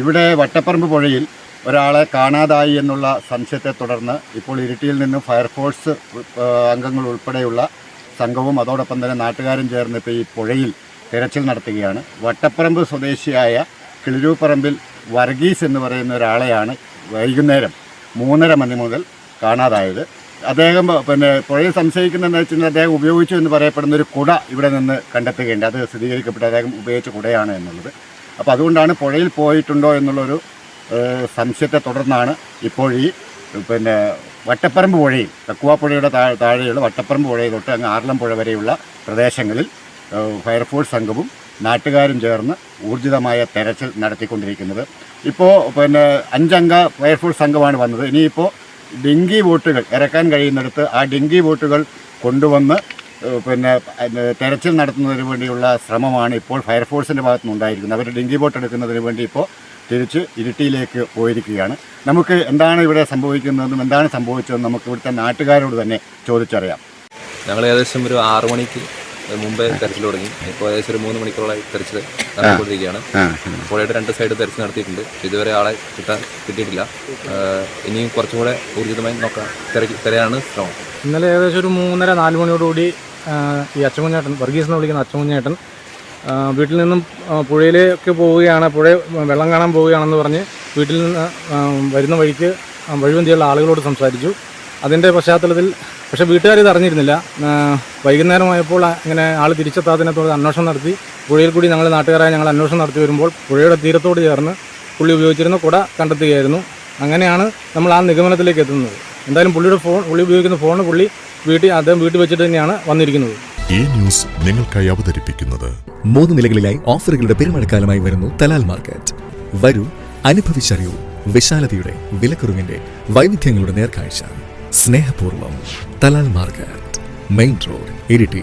ഇവിടെ വട്ടപ്പറമ്പ് പുഴയിൽ ഒരാളെ കാണാതായി എന്നുള്ള സംശയത്തെ തുടർന്ന് ഇപ്പോൾ ഇരിട്ടിയിൽ നിന്നും ഫയർഫോഴ്സ് അംഗങ്ങൾ ഉൾപ്പെടെയുള്ള സംഘവും അതോടൊപ്പം തന്നെ നാട്ടുകാരും ചേർന്ന് ഇപ്പോൾ ഈ പുഴയിൽ തിരച്ചിൽ നടത്തുകയാണ്. വട്ടപ്പറമ്പ് സ്വദേശിയായ കിളിരൂപ്പറമ്പിൽ വർഗീസ് എന്ന് പറയുന്ന ഒരാളെയാണ് വൈകുന്നേരം മൂന്നര മണി മുതൽ കാണാതായത്. അദ്ദേഹം പിന്നെ പുഴയിൽ സംശയിക്കുന്നതെന്ന് വെച്ചാൽ അദ്ദേഹം ഉപയോഗിച്ചു എന്ന് പറയപ്പെടുന്ന ഒരു കുട ഇവിടെ നിന്ന് കണ്ടെത്തുകയുണ്ട് അത് സ്ഥിരീകരിക്കപ്പെട്ട് അദ്ദേഹം ഉപയോഗിച്ച കുടയാണ് എന്നുള്ളത്. അപ്പോൾ അതുകൊണ്ടാണ് പുഴയിൽ പോയിട്ടുണ്ടോ എന്നുള്ളൊരു സംശയത്തെ തുടർന്നാണ് ഇപ്പോൾ ഈ പിന്നെ വട്ടപ്പറമ്പ് പുഴയിൽ തക്കുവ പുഴയുടെ താഴെ താഴെയുള്ള വട്ടപ്പറമ്പ് പുഴയിൽ തൊട്ട് അങ്ങ് ആർലം പുഴ വരെയുള്ള പ്രദേശങ്ങളിൽ ഫയർഫോഴ്സ് സംഘവും നാട്ടുകാരും ചേർന്ന് ഊർജിതമായ തെരച്ചിൽ നടത്തിക്കൊണ്ടിരിക്കുന്നത്. ഇപ്പോൾ പിന്നെ അഞ്ചംഗ ഫയർഫോഴ്സ് സംഘമാണ് വന്നത്. ഇനിയിപ്പോൾ ഡിങ്കി ബോട്ടുകൾ ഇറക്കാൻ കഴിയുന്നിടത്ത് ആ ഡിങ്കി ബോട്ടുകൾ കൊണ്ടുവന്ന് പിന്നെ തെരച്ചിൽ നടത്തുന്നതിന് വേണ്ടിയുള്ള ശ്രമമാണ് ഇപ്പോൾ ഫയർഫോഴ്സിന്റെ ഭാഗത്തു നിന്നുണ്ടായിരിക്കുന്നത് അവർ ഡിങ്കി ബോട്ട് എടുക്കുന്നതിന് വേണ്ടി ഇപ്പോൾ തിരിച്ച് ഇരിട്ടിയിലേക്ക് പോയിരിക്കുകയാണ്. നമുക്ക് എന്താണ് ഇവിടെ സംഭവിക്കുന്നതെന്നും എന്താണ് സംഭവിച്ചതെന്നും നമുക്ക് ഇവിടുത്തെ നാട്ടുകാരോട് തന്നെ ചോദിച്ചറിയാം. ഞങ്ങൾ ഏകദേശം ഒരു ആറ് മണിക്ക് മുമ്പേ തെരച്ചിൽ തുടങ്ങി. ഇപ്പോൾ ഏകദേശം ഒരു മൂന്ന് മണിക്കൂറോളായി തെരച്ചിൽ നടത്തിക്കൊണ്ടിരിക്കുകയാണ് പുഴയുടെ രണ്ട് സൈഡ് തെരച്ചിൽ നടത്തിയിട്ടുണ്ട്. ഇതുവരെ ആളെ കിട്ടാൻ കിട്ടിയിട്ടില്ല. ഇനിയും കുറച്ചും കൂടെ ഊർജിതമായി നോക്കാം തിരക്കി തിരയാണ് ശ്രമം. ഇന്നലെ ഏകദേശം ഒരു മൂന്നര നാല് മണിയോടുകൂടി ഈ അച്ചമുഞ്ഞേട്ടൻ വർഗീസ് എന്ന് വിളിക്കുന്ന അച്ചമുഞ്ഞേട്ടൻ വീട്ടിൽ നിന്നും പുഴയിലേക്ക് പോവുകയാണ് പുഴ വെള്ളം കാണാൻ പോവുകയാണെന്ന് പറഞ്ഞ് വീട്ടിൽ നിന്ന് വരുന്ന വഴിക്ക് വഴിവന്തിയുള്ള ആളുകളോട് സംസാരിച്ചു. അതിന്റെ പശ്ചാത്തലത്തിൽ പക്ഷേ വീട്ടുകാർ ഇത് അറിഞ്ഞിരുന്നില്ല. വൈകുന്നേരമായപ്പോൾ ഇങ്ങനെ ആൾ തിരിച്ചെത്താത്തതിനെ തുടർന്ന് അന്വേഷണം നടത്തി പുഴയിൽ കൂടി ഞങ്ങൾ നാട്ടുകാരായ ഞങ്ങൾ അന്വേഷണം നടത്തി വരുമ്പോൾ പുഴയുടെ തീരത്തോട് ചേർന്ന് പുള്ളി ഉപയോഗിച്ചിരുന്ന കുട കണ്ടെത്തുകയായിരുന്നു. അങ്ങനെയാണ് നമ്മൾ ആ നിഗമനത്തിലേക്ക് എത്തുന്നത്. എന്തായാലും പുള്ളിയുടെ ഫോൺ പുള്ളി ഉപയോഗിക്കുന്ന ഫോൺ പുള്ളി വീട്ടിൽ അദ്ദേഹം വീട്ടിൽ വെച്ചിട്ട് തന്നെയാണ് വന്നിരിക്കുന്നത്. ഈ ന്യൂസ് നിങ്ങൾക്കായി അവതരിപ്പിക്കുന്നത് മൂന്ന് നിലകളിലായി ഓഫറുകളുടെ പെരുമഴക്കാലമായി വരുന്നു തലാൽ മാർക്കറ്റ്. വരൂ അനുഭവിച്ചറിയൂ വിശാലതയുടെ വിലക്കുറവിന്റെ വൈവിധ്യങ്ങളുടെ നേർക്കാഴ്ച. സ്നേഹപൂർവം Thalal market main road Iritty.